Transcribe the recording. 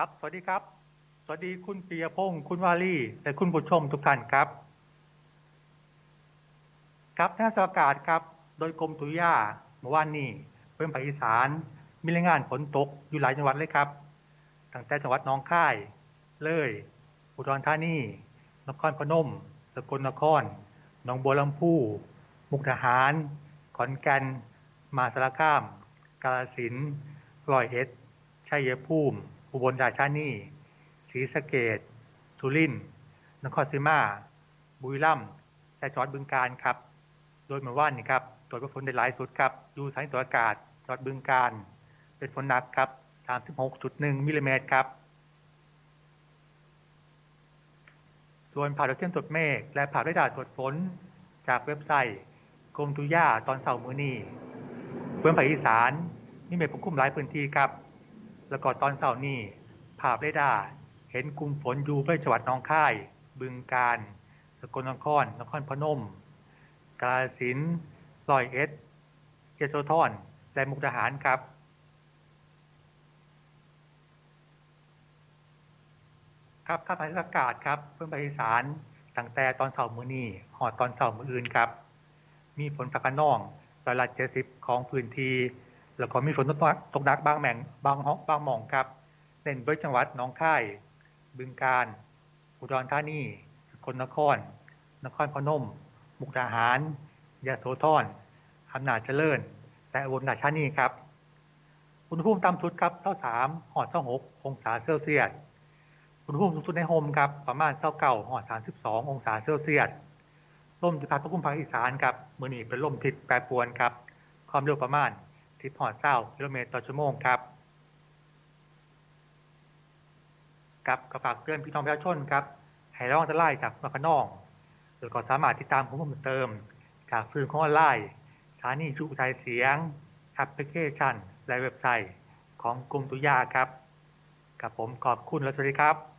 ครับ สวัสดีครับ สวัสดีคุณปียพงศ์คุณวาลีและคุณผู้ชมทุกท่านครับ ครับท่าสอากาศครับ โดยกรมตุยาเมื่อวานนี้เพิ่มภาคอีสาน มีรายงานฝนตกอยู่หลายจังหวัดเลยครับ ตั้งแต่จังหวัดหนองค่าย เลย อุดรธานี นครพนม สกลนคร หนองบัวลำพู มุกดาหาร ขอนแก่น มาสารคาม กาฬสินธุ์ร้อยเอ็ดชัยภูมิ อุบลราชานีศรีสะเกษสุรินทร์นครศรีมาบุรีรัมย์และจังหวัดบึงกาฬครับ โดยเมื่อวานนี้ครับตรวจวัดฝนได้หลายสุดครับอยู่สานีตรวจอากาศจังหวัดบึงกาฬเป็นฝนหนักครับ 36.1มิลลิเมตรครับ ส่วนผ่าดาวเทียมตรวจเมฆและผ่าด้วยดาตรวจฝนจากเว็บไซต์กรมตุยาตอนเสาร์มื้อนี้เพื่อนภาคอีสานมีเมฆปกคลุมหลายพื้นที่ครับ แล้วก็ตอนเสาร์นี้ภาพเรดาเห็นกลุ่มฝนอยู่ในจังหวัดหนองค่าย บึงกาฬสกลนคร นครพนม กาฬสินธุ์ร้อยเอ็ดยโสธรและมุกดาหารครับ ครับค่าภัยอากาศครับเพิ่มไปอีสานตั้งแต่ตอนเสาร์มื้อนี้หอดตอนเสาร์มื้ออื่นครับ มีฝนฟ้าคะนองร้อยละเจ็ดสิบของพื้นที่ แล้วก็มีฝนตกหนักบางแห่งบางฮอกบางหม่องครับเน้นบริจังหวัดหนองค่าย บึงกาฬอุดรธานีสกลนคร นครพนม มุกดาหารยะโสธรอำนาจเจริญ และอุบลราชธานีครับ อุณหภูมิต่ำสุดครับเท่าสามหอดเท่าหกองศาเซลเซียส อุณหภูมิสูงสุดในโฮมครับประมาณเท่าเก่าหอดสามสิบสององศาเซลเซียส ลมที่พัดปกคลุมภาคอีสานครับมือนีเป็นลมทิศแปรปรวนครับ ความเร็วประมาณ สิบหอดเศร้ากิโลเมตรต่อชั่วโมงครับกับกระฝากเตือนพี่น้องประชาชนครับให้ระวังอันตรายจากนกขนองแล้วก็สามารถติดตามข้อมูลเพิ่มเติม จากสื่อของออนไลน์สถานีชุกชัยเสียงแอปพลิเคชันและเว็บไซต์ของกรมตุยาครับกับผมขอบคุณและสวัสดีครับ